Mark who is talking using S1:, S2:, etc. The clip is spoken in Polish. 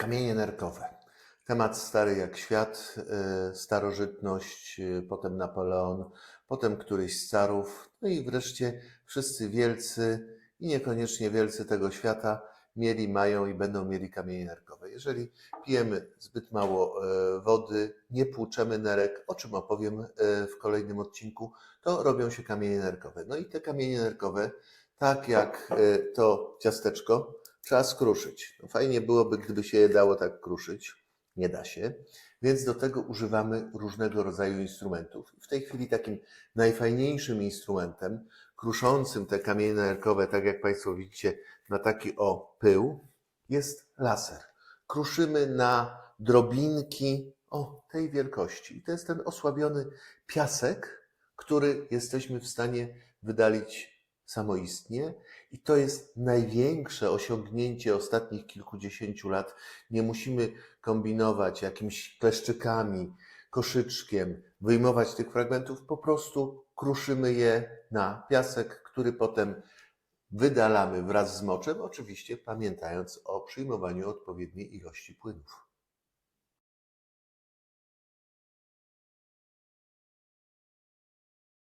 S1: Kamienie nerkowe. Temat stary jak świat, e, starożytność, e, potem Napoleon, potem któryś z carów, no i wreszcie wszyscy wielcy i niekoniecznie wielcy tego świata mieli, mają i będą mieli kamienie nerkowe. Jeżeli pijemy zbyt mało e, wody, nie płuczemy nerek, o czym opowiem w kolejnym odcinku, to robią się kamienie nerkowe. No i te kamienie nerkowe, tak jak to ciasteczko, trzeba skruszyć. No fajnie byłoby, gdyby się je dało tak kruszyć. Nie da się. Więc do tego używamy różnego rodzaju instrumentów. W tej chwili takim najfajniejszym instrumentem, kruszącym te kamienie nerkowe, tak jak Państwo widzicie, na taki o pył, jest laser. Kruszymy na drobinki o tej wielkości. I to jest ten osłabiony piasek, który jesteśmy w stanie wydalić samoistnie. I to jest największe osiągnięcie ostatnich kilkudziesięciu lat. Nie musimy kombinować jakimiś kleszczykami, koszyczkiem, wyjmować tych fragmentów, po prostu kruszymy je na piasek, który potem wydalamy wraz z moczem, oczywiście pamiętając o przyjmowaniu odpowiedniej ilości płynów.